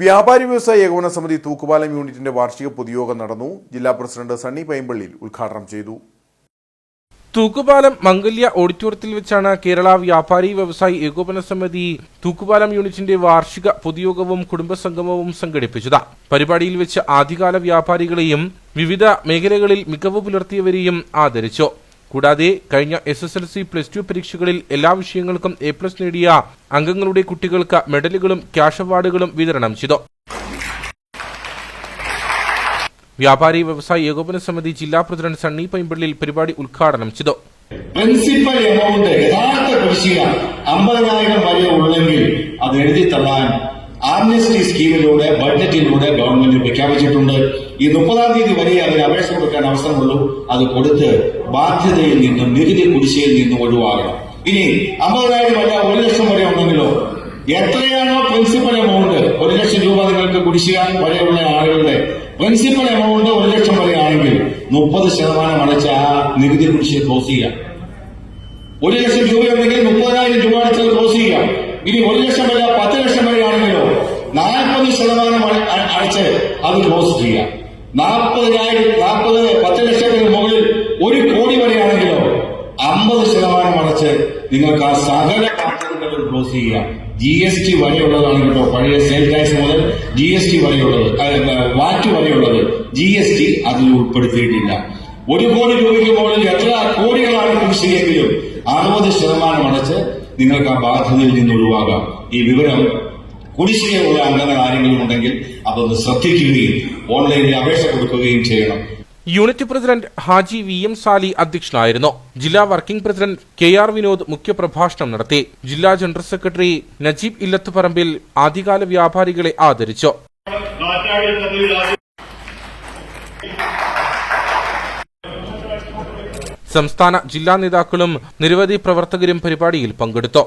വ്യാപാരി വ്യവസായ ഏകോപന സമിതി തൂക്കുപാലം യൂണിറ്റിന്റെ വാർഷിക പൊതുയോഗം നടന്നു. ജില്ലാ പ്രസിഡന്റ് സണ്ണി പൈമ്പള്ളിയിൽ ഉദ്ഘാടനം ചെയ്തു. തൂക്കുപാലം മംഗല്യ ഓഡിറ്റോറിയത്തിൽ വെച്ചാണ് കേരള വ്യാപാരി വ്യവസായി ഏകോപന സമിതി തൂക്കുപാലം യൂണിറ്റിന്റെ വാർഷിക പൊതുയോഗവും കുടുംബസംഗമവും സംഘടിപ്പിച്ചത്. പരിപാടിയിൽ വെച്ച് ആദ്യകാല വ്യാപാരികളെയും വിവിധ മേഖലകളിൽ മികവ് പുലർത്തിയവരെയും ആദരിച്ചു. കൂടാതെ കഴിഞ്ഞ S S L C plus two പരീക്ഷകളിൽ എല്ലാ വിഷയങ്ങൾക്കും എ പ്ലസ് നേടിയ അംഗങ്ങളുടെ കുട്ടികൾക്ക് മെഡലുകളും ക്യാഷ് അവാർഡുകളും വിതരണം ചെയ്തു. വ്യാപാരി വ്യവസായ ഏകോപന സമിതി ജില്ലാ പ്രസിഡന്റ് സണ്ണി പൈമ്പള്ളിൽ പരിപാടി ഉദ്ഘാടനം ചെയ്തു. പ്രിൻസിപ്പൽ എമൗണ്ട് യഥാർത്ഥ കുടിശ്ശിക അമ്പതിനായിരം വരെ ഉള്ളെങ്കിൽ അത് എഴുതി തള്ളാൻ ആംനസ്റ്റി സ്കീമിലൂടെ ബഡ്ജറ്റിലൂടെ ഗവൺമെന്റ് പ്രഖ്യാപിച്ചിട്ടുണ്ട്. ഈ മുപ്പതാം തീയതി വരെ അവർ അപേക്ഷ കൊടുക്കാൻ അവസരമുള്ളൂ. അത് കൊടുത്ത് ബാധ്യതയിൽ നിന്നും നികുതി കുടിശ്ശയിൽ നിന്നും ഒഴിവാകണം. ഇനി അമ്പതിനായിരം അല്ല ഒരു ലക്ഷം വരെ ഉണ്ടെങ്കിലോ? എത്രയാണോ പ്രിൻസിപ്പൽ എമൗണ്ട് ഒരു ലക്ഷം രൂപ നിങ്ങൾക്ക് കുടിശ്ശിക വരെയുള്ള ആളുകളുടെ പ്രിൻസിപ്പൽ എമൗണ്ട് ഒരു ലക്ഷം വരെ ആണെങ്കിൽ മുപ്പത് ശതമാനം അടച്ച ആ നികുതി കുടിശ്ശിക ക്ലോസ് ചെയ്യാം ഒരു ലക്ഷം രൂപയുണ്ടെങ്കിൽ മുപ്പതിനായിരം രൂപ അടച്ചത് ക്ലോസ് ചെയ്യാം ഇനി ഒരു ലക്ഷം വരെ പത്ത് ലക്ഷം വരെ ആണെങ്കിലോ? നാൽപ്പത് ശതമാനം അടച്ച് അത് ക്ലോസ് ചെയ്യാം നാൽപ്പതിനായിരം നാൽപ്പത് പത്ത് ലക്ഷത്തിന് മുകളിൽ ഒരു കോടി വരെയാണെങ്കിലോ അമ്പത് ശതമാനം അടച്ച് നിങ്ങൾക്ക് ആ സകല ക്ലോസ് ചെയ്യുക. ജി എസ് ടി വരെയുള്ളതാണ് കേട്ടോ പഴയ സെയിൽ ടാക്സ് മുതൽ ജി എസ് ടി വരെയുള്ളത് വാറ്റ് വരെയുള്ളത്. ജി എസ് ടി അതിൽ ഉൾപ്പെടുത്തിയിട്ടില്ല. ഒരു കോടി രൂപയ്ക്ക് മുകളിൽ എത്ര കോടികളാണ് കുടിശ്ശികയെങ്കിലും അറുപത് ശതമാനം അടച്ച് നിങ്ങൾക്ക് ആ ബാധ്യതയിൽ നിന്ന് ഒഴിവാകാം. ഈ വിവരം കുടിശ്ശികയുള്ള അംഗങ്ങൾ ആരെങ്കിലും ഉണ്ടെങ്കിൽ അതൊന്ന് ശ്രദ്ധിക്കുകയും ഓൺലൈനിൽ അപേക്ഷ കൊടുക്കുകയും ചെയ്യണം. Unit president Haji V M Sali അധ്യക്ഷനായിരുന്നു. ജില്ലാ working president K R Vinod മുഖ്യപ്രഭാഷണം നടത്തി. ജില്ലാ ജനറൽ സെക്രട്ടറി നജീബ് ഇല്ലത്ത് പറമ്പിൽ ആദ്യകാല വ്യാപാരികളെ ആദരിച്ചു. സംസ്ഥാന ജില്ലാ നേതാക്കളും നിരവധി പ്രവർത്തകരും പരിപാടിയിൽ പങ്കെടുത്തു.